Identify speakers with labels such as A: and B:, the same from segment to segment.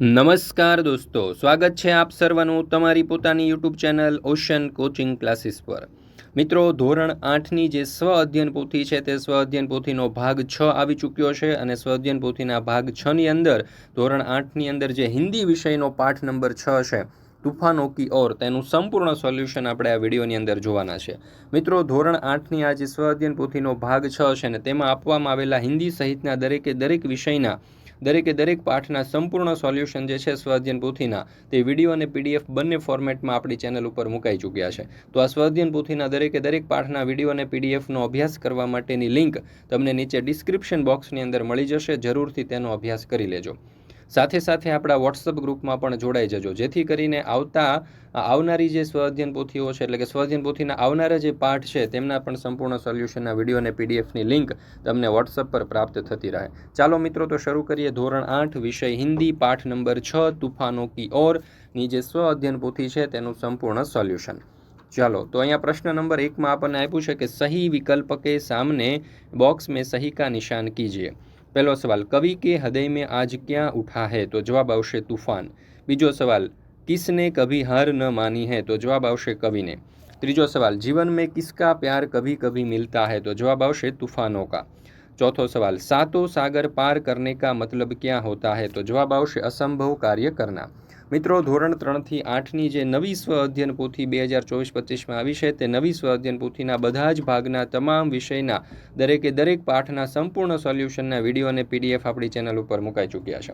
A: નમસ્કાર દોસ્તો સ્વાગત છે આપ સર્વનું તમારી પોતાની YouTube channel ocean coaching classes પર મિત્રો ધોરણ આઠની જે સ્વ અધ્યયન પોથી છે તે સ્વ અધ્યયન પોથીનો ભાગ છ આવી ચૂક્યો છે અને સ્વ અધ્યયન પોથીના ભાગ છની અંદર ધોરણ આઠની અંદર જે હિન્દી વિષયનો પાઠ નંબર છ છે તુફાનો કી ઓર તેનું સંપૂર્ણ સોલ્યુશન આપણે આ વિડીયોની અંદર જોવાના છે મિત્રો ધોરણ આઠની આ જે સ્વ અધ્યયન પોથીનો ભાગ છ છે ને તેમાં આપવામાં આવેલા હિન્દી સહિતના દરેકે દરેક વિષયના દરેકે દરેક પાઠના સંપૂર્ણ સોલ્યુશન જે છે સ્વાધ્યન પોથીના તે વિડીયો અને પીડીએફ બંને ફોર્મેટમાં આપણી ચેનલ ઉપર મુકાઈ ચૂક્યા છે તો આ સ્વાધ્યન પોથીના દરેકે દરેક પાઠના વિડીયો અને પીડીએફનો અભ્યાસ કરવા માટેની લિંક તમને નીચે ડિસ્ક્રિપ્શન બોક્સની અંદર મળી જશે જરૂરથી તેનો અભ્યાસ કરી લેજો સાથે સાથે આપણા વોટ્સઅપ ગ્રુપમાં પણ જોડાઈ જજો જેથી કરીને આવતા આવનારી જે સ્વઅધ્યયન પોથીઓ છે એટલે કે સ્વઅધ્યયન પોથીના આવનારા જે પાઠ છે તેમના પણ સંપૂર્ણ સોલ્યુશનના વિડીયો અને પીડીએફની લિંક તમને વોટ્સઅપ પર પ્રાપ્ત થતી રહે ચાલો મિત્રો તો શરૂ કરીએ ધોરણ આઠ વિષય હિન્દી પાઠ નંબર છ તુફાનો કી ઓર ની જે સ્વઅધ્યયન પોથી છે તેનું સંપૂર્ણ સોલ્યુશન ચાલો તો અહીંયા પ્રશ્ન નંબર એકમાં આપણને આપ્યું છે કે સહી વિકલ્પ કે સામને બોક્સ મેં સહી કા નિશાન કીજીએ पहलो सवाल कवि के हृदय में आज क्या उठा है तो जवाब आवश्यक तूफान बीजो सवाल किसने कभी हार न मानी है तो जवाब आवश्यक कवि ने तीजो सवाल जीवन में किसका प्यार कभी कभी मिलता है तो जवाब आवश्यक तूफानों का चौथो सवाल सातों सागर पार करने का मतलब क्या होता है तो जवाब आवश्यक असंभव कार्य करना મિત્રો ધોરણ ત્રણથી આઠની જે નવી સ્વ અધ્યયન પોથી બે હજાર ચોવીસ પચીસમાં આવી છે તે નવી સ્વ અધ્યયન પોથીના બધા જ ભાગના તમામ વિષયના દરેકે દરેક પાઠના સંપૂર્ણ સોલ્યુશનના વિડીયો અને પીડીએફ આપણી ચેનલ ઉપર મુકાઈ ચૂક્યા છે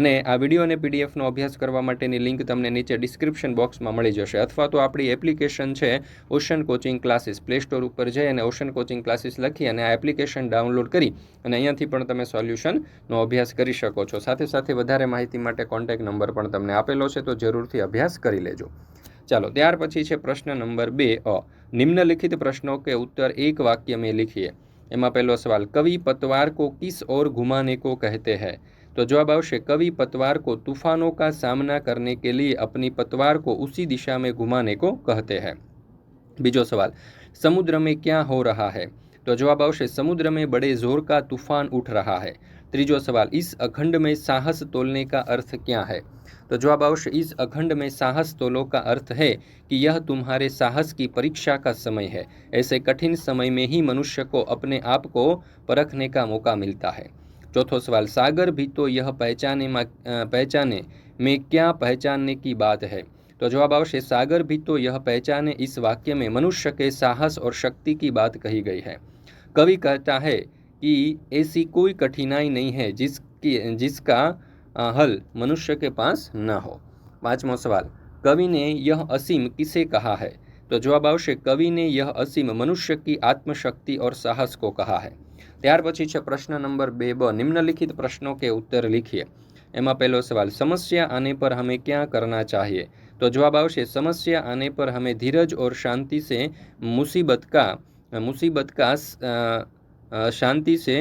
A: અને આ વિડીયો અને પીડીએફનો અભ્યાસ કરવા માટેની લિંક તમને નીચે ડિસ્ક્રિપ્શન બોક્સમાં મળી જશે અથવા તો આપણી એપ્લિકેશન છે ocean coaching classes play store ઉપર જઈ અને ઓશન કોચિંગ ક્લાસીસ લખી અને આ એપ્લિકેશન ડાઉનલોડ કરી અને અહીંયાથી પણ તમે સોલ્યુશનનો અભ્યાસ કરી શકો છો સાથે સાથે વધારે માહિતી માટે કોન્ટેક્ટ નંબર પણ તમને આપેલો છે તો જરૂરથી અભ્યાસ કરી લેજો ચાલો ત્યાર પછી છે પ્રશ્ન નંબર બે અ નિમ્નલિખિત પ્રશ્નો કે ઉત્તર એક વાક્ય મેં લીખીએ એમાં પહેલો સવાલ કવિ પતવાર કો કિસ ઓર ઘુમાને કો કહેતે હૈ तो जवाब आवश्य कवि पतवार को तूफानों का सामना करने के लिए अपनी पतवार को उसी दिशा में घुमाने को कहते हैं बीजो सवाल समुद्र में क्या हो रहा है तो जवाब आवश्य समुद्र में बड़े जोर का तूफान उठ रहा है तीजो सवाल इस अखंड में साहस तोलने का अर्थ क्या है तो जवाब अवश्य इस अखंड में साहस तोलो का अर्थ है कि यह तुम्हारे साहस की परीक्षा का समय है ऐसे कठिन समय में ही मनुष्य को अपने आप को परखने का मौका मिलता है चौथो सवाल सागर भी तो यह पहचाने पहचाने में क्या पहचानने की बात है तो जवाब अवश्य सागर भी तो यह पहचाने इस वाक्य में मनुष्य के साहस और शक्ति की बात कही गई है कवि कहता है कि ऐसी कोई कठिनाई नहीं है जिसकी जिसका हल मनुष्य के पास न हो पाँचवा सवाल कवि ने यह असीम किसे कहा है तो जवाब अवश्य कवि ने यह असीम मनुष्य की आत्मशक्ति और साहस को कहा है त्यार पी प्रश्न नंबर बे ब निम्नलिखित प्रश्नों के उत्तर लिखिए एम पहले सवाल समस्या आने पर हमें क्या करना चाहिए तो जवाब आशे समस्या आने पर हमें धीरज और शांति से मुसीबत का मुसीबत का शांति से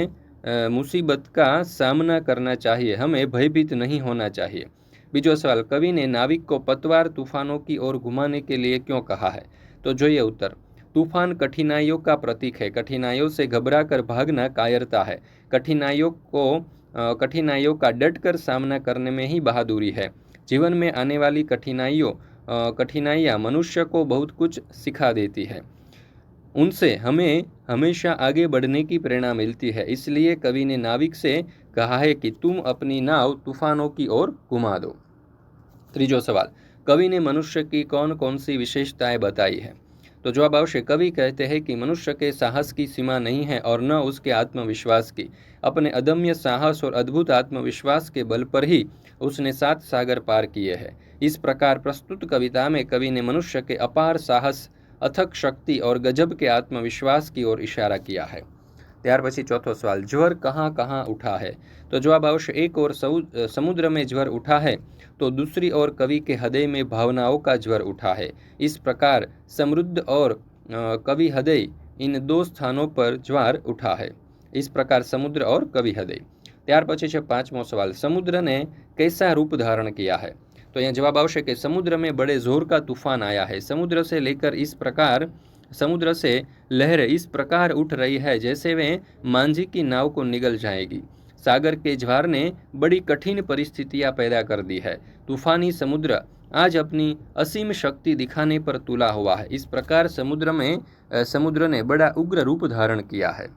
A: मुसीबत का सामना करना चाहिए हमें भयभीत नहीं होना चाहिए बीजो सवाल कवि ने नाविक को पतवार तूफानों की ओर घुमाने के लिए क्यों कहा है तो जो ये उत्तर तूफान कठिनाइयों का प्रतीक है कठिनाइयों से घबरा कर भागना कायरता है कठिनाइयों को कठिनाइयों का डट कर सामना करने में ही बहादुरी है जीवन में आने वाली कठिनाइयों कठिनाइयाँ मनुष्य को बहुत कुछ सिखा देती है उनसे हमें हमेशा आगे बढ़ने की प्रेरणा मिलती है इसलिए कवि ने नाविक से कहा है कि तुम अपनी नाव तूफानों की ओर घुमा दो त्रीजो सवाल कवि ने मनुष्य की कौन कौन सी विशेषताएं बताई है तो जवाब अवश्य कवि कहते हैं कि मनुष्य के साहस की सीमा नहीं है और न उसके आत्मविश्वास की अपने अदम्य साहस और अद्भुत आत्मविश्वास के बल पर ही उसने सात सागर पार किए हैं इस प्रकार प्रस्तुत कविता में कवि ने मनुष्य के अपार साहस अथक शक्ति और गजब के आत्मविश्वास की ओर इशारा किया है त્યાર પછી ચોથો સવાલ જ્વર ક્યાં ક્યાં ઊઠા હૈ તો જવાબ આવશ એક ઓર સમુદ્ર મે જ્વર ઊઠા હૈ તો દૂસરી ઓર કવિ કે હદય મે ભાવનાઓ કા જ્વર ઊઠા હૈ ઇસ પ્રકાર સમૃદ્ધ ઓર કવિ હદય ઇન દો સ્થાનો પર જ્વર ઊઠા હૈ ઇસ પ્રકાર સમુદ્ર ઓર કવિ હદય ત્યાર પછી છે પાંચમો સવાલ સમુદ્ર ને કૈસા રૂપ ધારણ કિયા હૈ તો અહીં જવાબ આવશ કે સમુદ્ર મે બડે જોર કા તુફાન આયા હૈ સમુદ્ર સે લેકર ઇસ પ્રકાર समुद्र से लहरें इस प्रकार उठ रही है जैसे वे मांझी की नाव को निगल जाएगी सागर के ज्वार ने बड़ी कठिन परिस्थितियां पैदा कर दी है तूफानी समुद्र आज अपनी असीम शक्ति दिखाने पर तुला हुआ है इस प्रकार समुद्र में समुद्र ने बड़ा उग्र रूप धारण किया है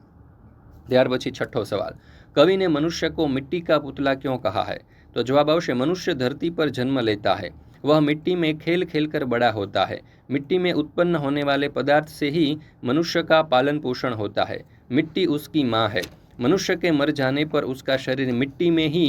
A: ત્યાર छठो सवाल कवि ने मनुष्य को मिट्टी का पुतला क्यों कहा है तो जवाब अवश्य मनुष्य धरती पर जन्म लेता है वह मिट्टी में खेल खेल कर बड़ा होता है मिट्टी में उत्पन्न होने वाले पदार्थ से ही मनुष्य का पालन पोषण होता है मिट्टी उसकी माँ है मनुष्य के मर जाने पर उसका शरीर मिट्टी में ही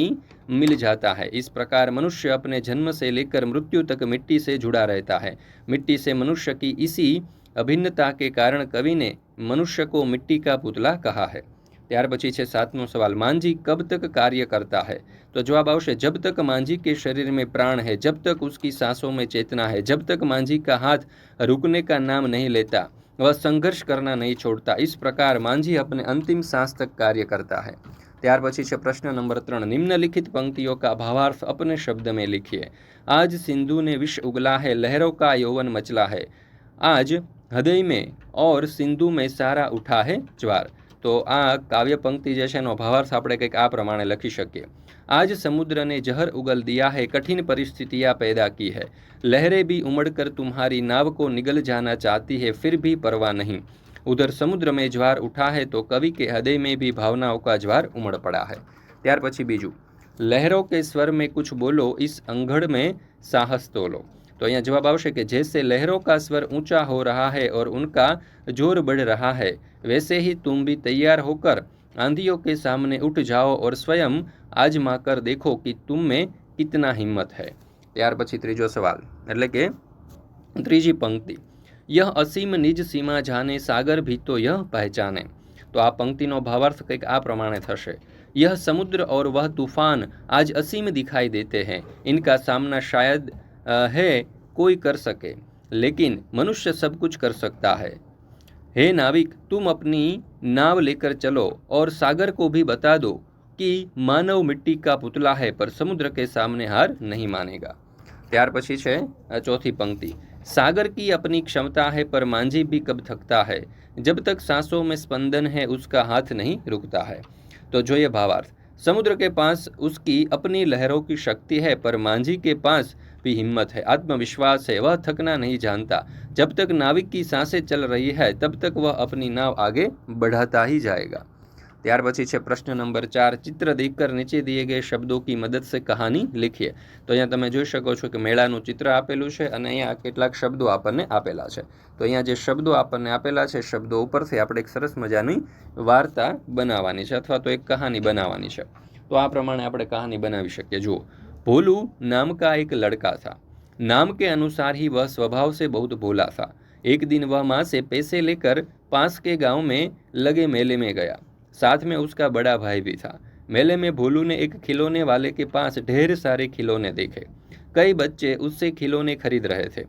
A: मिल जाता है इस प्रकार मनुष्य अपने जन्म से लेकर मृत्यु तक मिट्टी से जुड़ा रहता है मिट्टी से मनुष्य की इसी अभिन्नता के कारण कवि ने मनुष्य को मिट्टी का पुतला कहा है त્યાર પછી છે 7 નો સવાલ માંજી કબ તક કાર્ય કરતા હૈ તો જવાબ આવશે જબ તક માંજી કે શરીરે મે પ્રાણ હૈ જબ તક ઉસકી સાંસો મે ચેતના હૈ જબ તક માંજી કા હાથ રુકને કા નામ નહીં લેતા વ સંઘર્ષ karna નહીં છોડતા ઇસ પ્રકાર માંજી અપને અંતિમ શ્વાસ તક કાર્ય કરતા હૈ ત્યાર પછી છે પ્રશ્ન નંબર 3 નિમ્ન લિખિત પંક્તિઓ કા ભાવાર્થ અપને શબ્દ મે લિખિએ આજ સિંધુ ને વિષ ઉગલા હૈ લહેરો કા યોવન મચલા હૈ આજ હદય મે ઓર સિંધુ મે સારા ઉઠા હૈ ચ્વાર તો આ કાવ્ય પંક્તિ જે છે એનો ભાવાર્થ આપણે કંઈક આ પ્રમાણે લખી શકીએ આજ समुद्र ने जहर उगल दिया है कठिन परिस्थितियाँ पैदा की है लहरें भी उमड़कर तुम्हारी नाव को निगल जाना चाहती है फिर भी परवा नहीं उधर समुद्र में ज्वार उठा है तो कवि के हृदय में भी भावनाओं का ज्वार उमड़ पड़ा है ત્યાર પછી બીજું લહેરો કે સ્વર મેં કુછ બોલો ઇસ में મેં સાહસ તો લો તો અહીંયા જવાબ આવશે કે જેસે લહેરો કા સ્વર ઊંચા હો રહા હૈ ઓર ઉનકા જોર બઢ રહા હૈ વેસે હી તુમ ભી તૈયાર હોકર aandhiyon ke samne uth jao aur swayam aazma kar dekho ki tumme kitna himmat hai. ત્યાર પછી ત્રીજો સવાલ એટલે કે ત્રીજી પંક્તિ યહ અસીમ નિજ સીમા જાને સાગર ભી તો યહ પહેચાને તો આ પંક્તિ નો ભાવાર્થ કઈક આ પ્રમાણે થશે યહ સમુદ્ર ઓર વહ તુફાન આજ અસીમ દિખાઈ દેતે હૈ ઇનકા સામના શાયદ है कोई कर सके लेकिन मनुष्य सब कुछ कर सकता है हे नाविक तुम अपनी नाव लेकर चलो और सागर को भी बता दो कि मानव मिट्टी का पुतला है पर समुद्र के सामने हार नहीं मानेगा त्यार पशी छे चौथी पंक्ति सागर की अपनी क्षमता है पर मांझी भी कब थकता है जब तक सांसों में स्पंदन है उसका हाथ नहीं रुकता है तो जो ये भावार्थ समुद्र के पास उसकी अपनी लहरों की शक्ति है पर मांझी के पास भी हिम्मत है आत्मविश्वास है वह थकना नहीं जानता जब तक नाविक की सांसें चल रही है तब तक वह अपनी नाव आगे बढ़ाता ही जाएगा ત્યાર પછી છે પ્રશ્ન નંબર ચાર ચિત્ર દીકર નીચે દીએ ગયે શબ્દો કી મદદ સે કહાની લખીએ તો અહીંયા તમે જોઈ શકો છો કે મેળાનું ચિત્ર આપેલું છે અને અહીંયા કેટલાક શબ્દો આપણને આપેલા છે તો અહીંયા જે શબ્દો આપણને આપેલા છે શબ્દો ઉપરથી આપણે એક સરસ મજાની વાર્તા બનાવવાની છે અથવા તો એક કહાની બનાવવાની છે તો આ પ્રમાણે આપણે કહાની બનાવી શકીએ જુઓ भोलू नाम का एक लड़का था नाम के अनुसार ही वह स्वभाव से बहुत भोला था एक दिन वह माँ से पैसे लेकर पास के गांव में लगे मेले में गया साथ में उसका बड़ा भाई भी था मेले में भोलू ने एक खिलौने वाले के पास ढेर सारे खिलौने देखे कई बच्चे उससे खिलौने खरीद रहे थे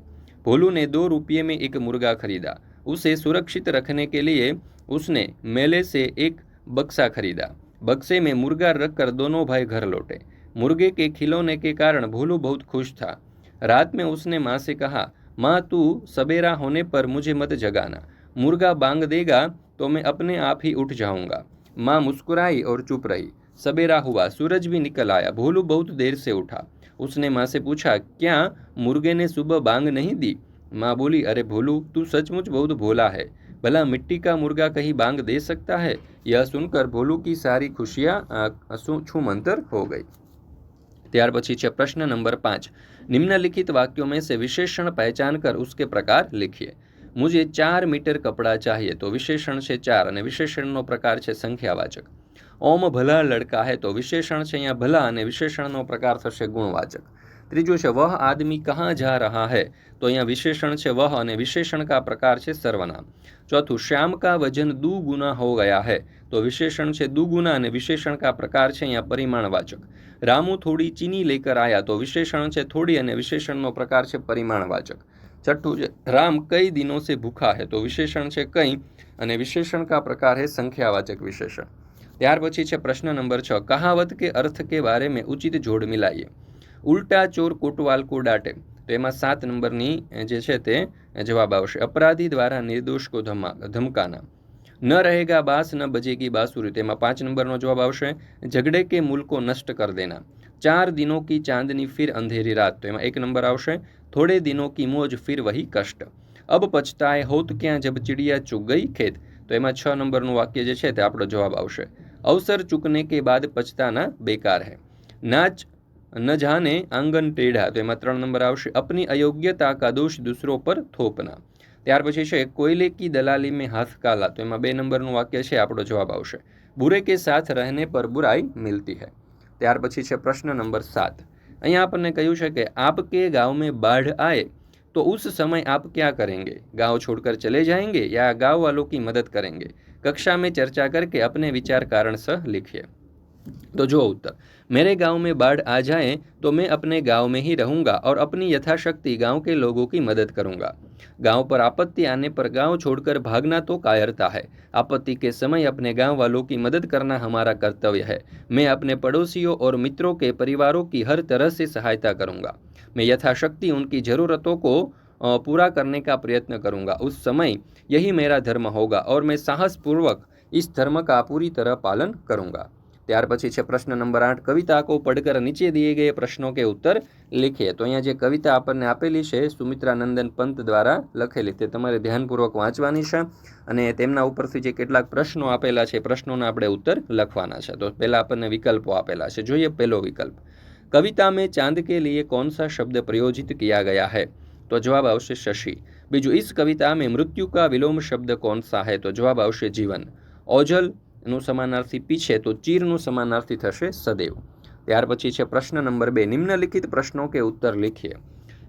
A: भोलू ने दो रुपये में एक मुर्गा खरीदा उसे सुरक्षित रखने के लिए उसने मेले से एक बक्सा खरीदा बक्से में मुर्गा रखकर दोनों भाई घर लौटे मुर्गे के खिलौने के कारण भोलू बहुत खुश था रात में उसने माँ से कहा माँ तू सवेरा होने पर मुझे मत जगाना मुर्गा बांग देगा तो मैं अपने आप ही उठ जाऊँगा माँ मुस्कुराई और चुप रही सवेरा हुआ सूरज भी निकल आया भोलू बहुत देर से उठा उसने माँ से पूछा क्या मुर्गे ने सुबह बांग नहीं दी माँ बोली अरे भोलू तू सचमुच बहुत भोला है भला मिट्टी का मुर्गा कहीं बांग दे सकता है यह सुनकर भोलू की सारी खुशियाँ छूमंतर हो गई ત્यार પછી છે પ્રશ્ન નંબર પાંચ નિમ્નલિખિत વાક્યો મેં સે વિશેષણ પહેચાન કર ઉસકે પ્રકાર લિખીએ મુજે ચાર મીટર કપડાં ચાહીએ તો વિશેષણ છે ચાર અને વિશેષણનો પ્રકાર છે સંખ્યાવાચક ઓમ ભલા લડકા હે તો વિશેષણ છે અહીંયા ભલા અને વિશેષણનો પ્રકાર થશે ગુણવાચક ત્રીજું છે વહ આદમી કહાં જા રહા હે તો અહીંયા વિશેષણ છે વહ અને વિશેષણ કા પ્રકાર છે સર્વનામ ચોથું શ્યામ કા વજન દુ ગુના હો ગયા હે તો વિશેષણ છે દુગુના અને વિશેષણ કા પ્રકાર છે અહીંયા પરિમાણવાચક રામુ થોડી ચીની લેકર આયા તો વિશેષણ છે થોડી અને વિશેષણનો પ્રકાર છે પરિમાણવાચક છઠ્ઠું છે રામ કઈ દિનો સે ભૂખા હે તો વિશેષણ છે કઈ અને વિશેષણ કા પ્રકાર હે સંખ્યાવાચક વિશેષણ ત્યાર પછી છે પ્રશ્ન નંબર છ કહાવત કે અર્થ કે બારે મેં ઉચિત જોડ મિલાઈએ ઉલ્ટા ચોર કોટવાલ કો ડાટે તો એમાં સાત નંબરની જે છે તે જવાબ આવશે અપરાધી દ્વારા નિર્દોષ કો ધમા ધમકાના ન રહેગા બાસ ન બજેગી બાસુરી તેમાં પાંચ નંબરનો જવાબ આવશે ઝઘડે કે મુલ્કો નષ્ટ કર દેના ચાર દિનો કી ચાંદની ફિર અંધેરી રાત તો એમાં એક નંબર આવશે થોડે દિનો કી મોજ ફિર વહી કષ્ટ અબ પછતાય હોત ક્યાં જબ ચિડિયા ચુગ ગઈ ખેત તો એમાં છ નંબરનું વાક્ય જે છે તે આપણો જવાબ આવશે અવસર ચૂકને કે બાદ પછતાના બેકાર હે નાચ ન જાને આંગન ટેઢા તો એમાં ત્રણ નંબર આવશે અપની અયોગ્યતા કા દોષ દૂસરો પર થોપના ત્યાર પછી છે કોયલે કી દલાલી મેં હાથ કાલા તો એમાં બે નંબરનું વાક્ય છે આપણો જવાબ આવશે બુરે કે સાથ રહેને પર બુરાઈ મિલતી હૈ ત્યાર પછી છે પ્રશ્ન નંબર સાત અહીંયા આપણને કહ્યું છે કે આપ કે ગાંવ મેં બાઢ આયે तो उस समय आप क्या करेंगे गांव छोड़कर ચલે जाएंगे યા गांव वालों की मदद करेंगे कक्षा में चर्चा करके અપને વિચાર કારણ सह लिखिए તો जो ઉત્તર मेरे गांव में बाढ़ आ जाए तो मैं अपने गांव में ही रहूंगा और अपनी यथाशक्ति गांव के लोगों की मदद करूंगा गांव पर आपत्ति आने पर गांव छोड़कर भागना तो कायरता है आपत्ति के समय अपने गांव वालों की मदद करना हमारा कर्तव्य है मैं अपने पड़ोसियों और मित्रों के परिवारों की हर तरह से सहायता करूंगा मैं यथाशक्ति उनकी ज़रूरतों को पूरा करने का प्रयत्न करूंगा उस समय यही मेरा धर्म होगा और मैं साहसपूर्वक इस धर्म का पूरी तरह पालन करूंगा ત્યાર પછી છે પ્રશ્ન નંબર આઠ કવિતા કો પડકર નીચે દિએ ગયે પ્રશ્નો કે ઉત્તર લખીએ તો અહીંયા જે કવિતા આપણને આપેલી છે સુમિત્રા નંદન પંત દ્વારા લખેલી તે તમારે ધ્યાનપૂર્વક વાંચવાની છે અને તેમના ઉપરથી જે કેટલાક પ્રશ્નો આપેલા છે પ્રશ્નોના આપણે ઉત્તર લખવાના છે તો પહેલાં આપણને વિકલ્પો આપેલા છે જોઈએ પહેલો વિકલ્પ કવિતા મેં ચાંદ કે લીએ કોણ સા શબ્દ પ્રયોજિત કિયા ગયા હૈ તો જવાબ આવશે શશી બીજું ઇસ કવિતા મેં મૃત્યુ કા વિલોમ શબ્દ કોણ સા હૈ તો જવાબ આવશે જીવન ઓજલ न समानार्थी पीछे तो चीर नु समानार्थी થશે सदैव ત્યાર પછી છે પ્રશ્ન નંબર 2 નિમ્ન લિખિત પ્રશ્નો કે ઉત્તર લખીએ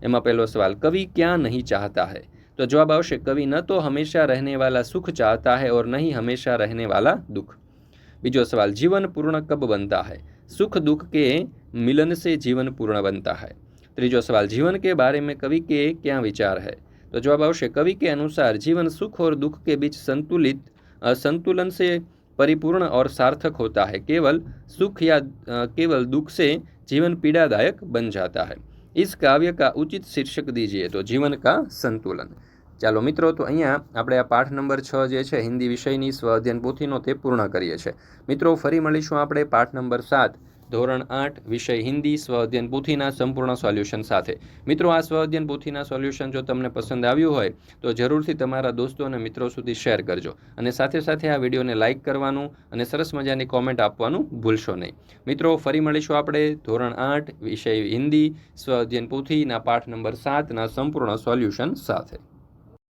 A: એમાં પહેલો સવાલ કવિ શું નહીં ચાહતા છે તો જવાબ આવશે કવિ ન તો હંમેશા રહેનેવાલા સુખ ચાહતા છે ઓર નહીં હંમેશા રહેનેવાલા દુખ બીજો સવાલ જીવન પૂર્ણ કબ બનતા છે સુખ દુખ કે મિલન સે જીવન પૂર્ણ બનતા છે ત્રીજો સવાલ જીવન કે બારે મે કવિ કે ક્યા વિચાર હે તો જવાબ આવશે કવિ કે અનુસાર જીવન સુખ ઓર દુખ કે બીચ સંતુલિત અસંતુલન સે परिपूर्ण और सार्थक होता है केवल सुख या केवल दुख से जीवन पीड़ादायक बन जाता है इस काव्य का उचित शीर्षक दीजिए तो जीवन का संतुलन ચાલો મિત્રો તો અહીંયા આપણે આ પાઠ નંબર છ જે છે હિન્દી વિષયની સ્વ અધ્યયન પોથીનો તે પૂર્ણ કરીએ છીએ મિત્રો ફરી મળીશું આપણે પાઠ નંબર સાત ધોરણ આઠ વિષય હિન્દી સ્વઅધ્યયન પોથીના સંપૂર્ણ સોલ્યુશન સાથે મિત્રો આ સ્વઅધ્યયન પોથીના સોલ્યુશન જો તમને પસંદ આવ્યું હોય તો જરૂરથી તમારા દોસ્તો અને મિત્રો સુધી શેર કરજો અને સાથે સાથે આ વિડીયોને લાઇક કરવાનું અને સરસ મજાની કોમેન્ટ આપવાનું ભૂલશો નહીં મિત્રો ફરી મળીશું આપણે ધોરણ આઠ વિષય હિન્દી સ્વઅધ્યયન પોથીના પાઠ નંબર સાતના સંપૂર્ણ સોલ્યુશન સાથે